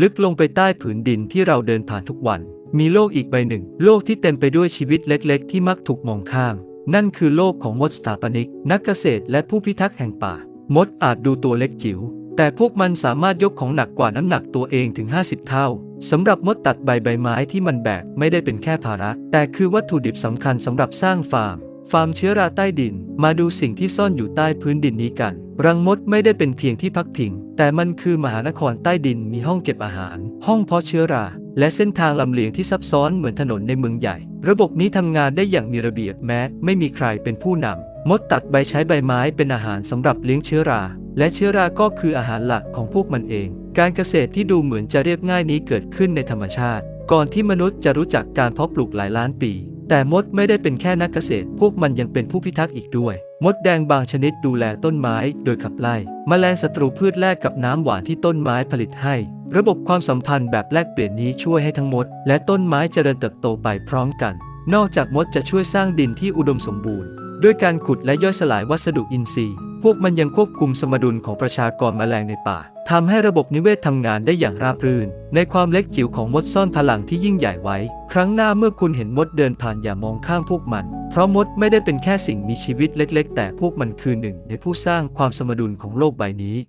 ลึกลงไปใต้ผืนดินที่เราเดินผ่านทุกวัน มีโลกอีกใบหนึ่ง โลกที่เต็มไปด้วยชีวิตเล็กๆ ที่มักถูกมองข้าม นั่นคือโลกของมดสถาปนิก นักเกษตรและผู้พิทักษ์แห่งป่า มดอาจดูตัวเล็กจิ๋ว แต่พวกมันสามารถยกของหนักกว่าน้ำหนักตัวเองถึง 50 เท่าสำหรับมดตัดใบใบไม้ที่มันแบกไม่ได้เป็นแค่ภาระ แต่คือวัตถุดิบสำคัญสำหรับสร้างฟาร์มฟาร์มเชื้อราใต้ดิน มาดูสิ่งที่ซ่อนอยู่ใต้พื้นดินนี้กัน รังมดไม่ได้เป็นเพียงที่พักพิง แต่มันคือมหานครใต้ดินมีห้องเก็บอาหาร ห้องเพาะเชื้อรา และเส้นทางลำเลียงที่ซับซ้อนเหมือนถนนในเมืองใหญ่ ระบบนี้ทำงานได้อย่างมีระเบียบแม้ ไม่มีใครเป็นผู้นำมดตัดใบใช้ใบไม้เป็นอาหารสำหรับเลี้ยงเชื้อรา และเชื้อราก็คืออาหารหลักของพวกมันเอง การเกษตรที่ดูเหมือนจะเรียบง่ายนี้เกิดขึ้นในธรรมชาติ ก่อนที่มนุษย์จะรู้จักการเพาะปลูกหลายล้านปี แต่มดไม่ได้เป็นแค่นักเกษตร พวกมันยังเป็นผู้พิทักษ์อีกด้วย มดแดงบางชนิดดูแลต้นไม้โดยขับไล่แมลงศัตรูพืชแลกกับน้ำหวานที่ต้นไม้ผลิตให้ ระบบความสัมพันธ์แบบแลกเปลี่ยนนี้ช่วยให้ทั้งมด และต้นไม้เจริญเติบโตไปพร้อมกัน นอกจากมดจะช่วยสร้างดินที่อุดมสมบูรณ์ ด้วยการขุดและย่อยสลายวัสดุอินทรีย์ พวกมันยังควบคุมสมดุลของประชากรแมลงในป่าทำให้ระบบนิเวศทำงานได้อย่างราบรื่น ในความเล็กจิ๋วของมดซ่อนพลังที่ยิ่งใหญ่ไว้ ครั้งหน้าเมื่อคุณเห็นมดเดินผ่านอย่ามองข้ามพวกมัน เพราะมดไม่ได้เป็นแค่สิ่งมีชีวิตเล็ก ๆ แต่พวกมันคือหนึ่ง ในผู้สร้างความสมดุลของโลกใบนี้